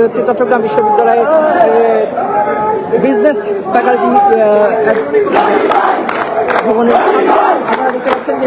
রয়েছে চট্টগ্রাম বিশ্ববিদ্যালয়ের business faculty ভবনে। আপনারা দেখতে পাচ্ছেন যে